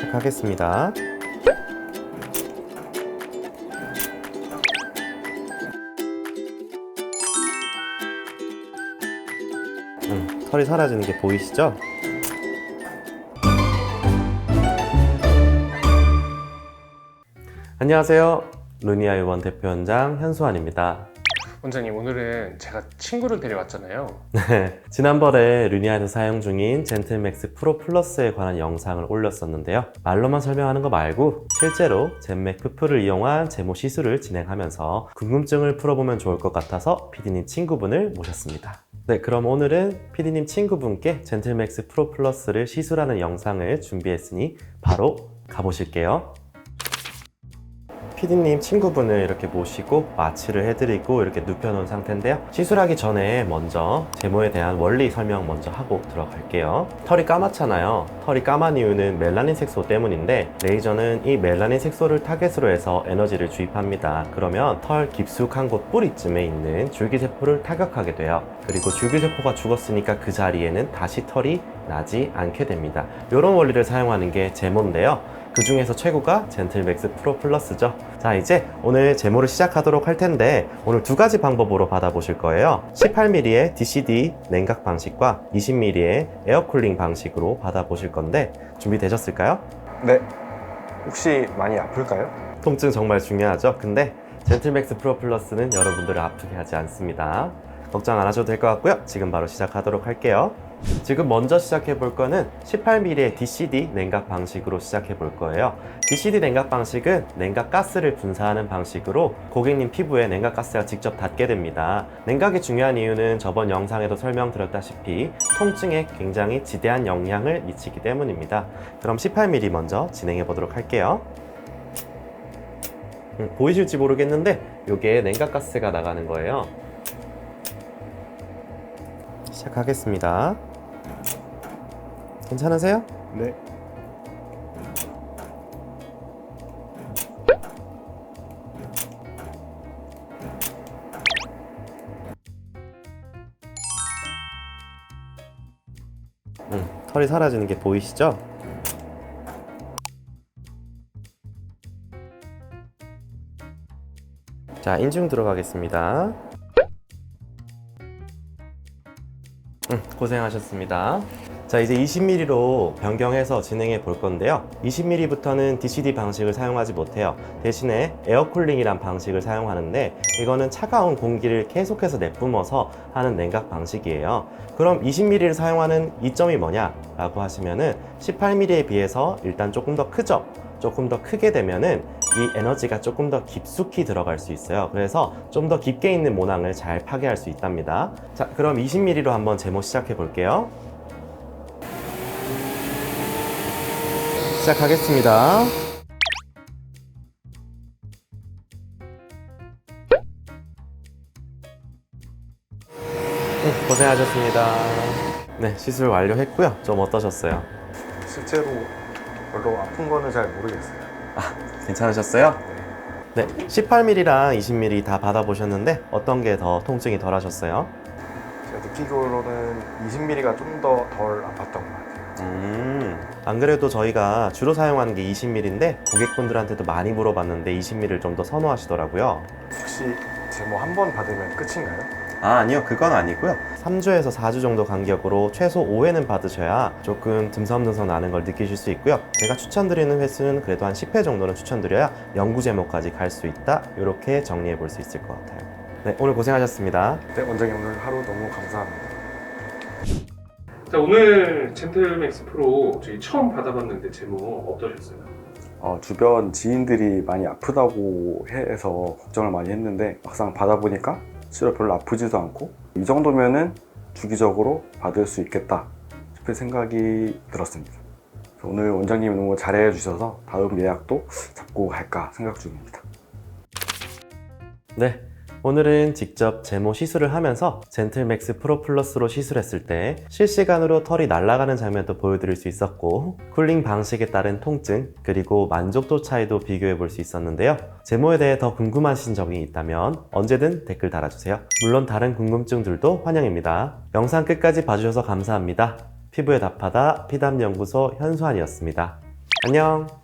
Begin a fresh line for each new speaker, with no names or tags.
시작하겠습니다. 음, 털이 사라지는 게 보이시죠? 안녕하세요. 루니아 유원 대표원장 현수환입니다.
원장님 오늘은 제가 친구를 데려왔잖아요.
네, 지난번에 루니아에서 사용 중인 젠틀맥스 프로 플러스에 관한 영상을 올렸었는데요. 말로만 설명하는 거 말고 실제로 젠맥 푸프를 이용한 제모 시술을 진행하면서 궁금증을 풀어보면 좋을 것 같아서 PD님 친구분을 모셨습니다. 네, 그럼 오늘은 PD님 친구분께 젠틀맥스 프로 플러스를 시술하는 영상을 준비했으니 바로 가보실게요. PD님 친구분을 이렇게 모시고 마취를 해드리고 이렇게 눕혀놓은 상태인데요. 시술하기 전에 먼저 제모에 대한 원리 설명 먼저 하고 들어갈게요. 털이 까맣잖아요. 털이 까만 이유는 멜라닌 색소 때문인데 레이저는 이 멜라닌 색소를 타겟으로 해서 에너지를 주입합니다. 그러면 털 깊숙한 곳 뿌리쯤에 있는 줄기세포를 타격하게 돼요. 그리고 줄기세포가 죽었으니까 그 자리에는 다시 털이 나지 않게 됩니다. 이런 원리를 사용하는 게 제모인데요. 그 중에서 최고가 젠틀맥스 프로 플러스죠. 자, 이제 오늘 제모를 시작하도록 할 텐데 오늘 두 가지 방법으로 받아보실 거예요. 18mm의 DCD 냉각 방식과 20mm의 에어쿨링 방식으로 받아보실 건데 준비되셨을까요?
네. 혹시 많이 아플까요?
통증 정말 중요하죠. 근데 젠틀맥스 프로 플러스는 여러분들을 아프게 하지 않습니다. 걱정 안 하셔도 될 것 같고요. 지금 바로 시작하도록 할게요. 지금 먼저 시작해 볼 거는 18mm의 DCD 냉각 방식으로 시작해 볼 거예요. DCD 냉각 방식은 냉각 가스를 분사하는 방식으로 고객님 피부에 냉각 가스가 직접 닿게 됩니다. 냉각이 중요한 이유는 저번 영상에도 설명드렸다시피 통증에 굉장히 지대한 영향을 미치기 때문입니다. 그럼 18mm 먼저 진행해 보도록 할게요. 음, 보이실지 모르겠는데 이게 냉각 가스가 나가는 거예요. 시작하겠습니다. 괜찮으세요?
네.
음, 털이 사라지는 게 보이시죠? 자, 인중 들어가겠습니다. 음, 고생하셨습니다. 자, 이제 20mm로 변경해서 진행해 볼 건데요. 20mm부터는 DCD 방식을 사용하지 못해요. 대신에 에어쿨링이란 방식을 사용하는데 이거는 차가운 공기를 계속해서 내뿜어서 하는 냉각 방식이에요. 그럼 20mm를 사용하는 이점이 뭐냐 라고 하시면은 18mm에 비해서 일단 조금 더 크죠. 조금 더 크게 되면은 이 에너지가 조금 더 깊숙이 들어갈 수 있어요. 그래서 좀 더 깊게 있는 모낭을 잘 파괴할 수 있답니다. 자, 그럼 20mm로 한번 제모 시작해 볼게요. 시작하겠습니다. 네, 고생하셨습니다. 네, 시술 완료했고요. 좀 어떠셨어요?
실제로 별로 아픈 거는 잘 모르겠어요.
괜찮으셨어요? 네, 18mm랑 20mm 다 받아보셨는데 어떤 게 더 통증이 덜 하셨어요?
제가 느끼기로는 20mm가 좀 더 덜 아팠던 것 같아요.
음, 안 그래도 저희가 주로 사용하는 게 20mm인데 고객분들한테도 많이 물어봤는데 20mm를 좀 더 선호하시더라고요.
혹시 제모 한 번 받으면 끝인가요?
아, 아니요. 그건 아니고요. 3주에서 4주 정도 간격으로 최소 5회는 받으셔야 조금 듬성듬성 나는 걸 느끼실 수 있고요. 제가 추천드리는 횟수는 그래도 한 10회 정도는 추천드려야 연구 제목까지 갈 수 있다. 이렇게 정리해 볼 수 있을 것 같아요. 네, 오늘 고생하셨습니다.
네, 원장님 오늘 하루 너무 감사합니다.
자 오늘 젠틀맥스 프로 저희 처음 받아봤는데 제모 어떠셨어요?
어, 주변 지인들이 많이 아프다고 해서 걱정을 많이 했는데 막상 받아보니까 실제로 별로 아프지도 않고 이 정도면은 주기적으로 받을 수 있겠다 싶은 생각이 들었습니다. 오늘 원장님이 너무 잘해 주셔서 다음 예약도 잡고 갈까 생각 중입니다.
네. 오늘은 직접 제모 시술을 하면서 젠틀맥스 프로 플러스로 시술했을 때 실시간으로 털이 날아가는 장면도 보여드릴 수 있었고 쿨링 방식에 따른 통증 그리고 만족도 차이도 비교해 볼 수 있었는데요. 제모에 대해 더 궁금하신 점이 있다면 언제든 댓글 달아주세요. 물론 다른 궁금증들도 환영입니다. 영상 끝까지 봐주셔서 감사합니다. 피부에 답하다 피담연구소 현수환이었습니다. 안녕.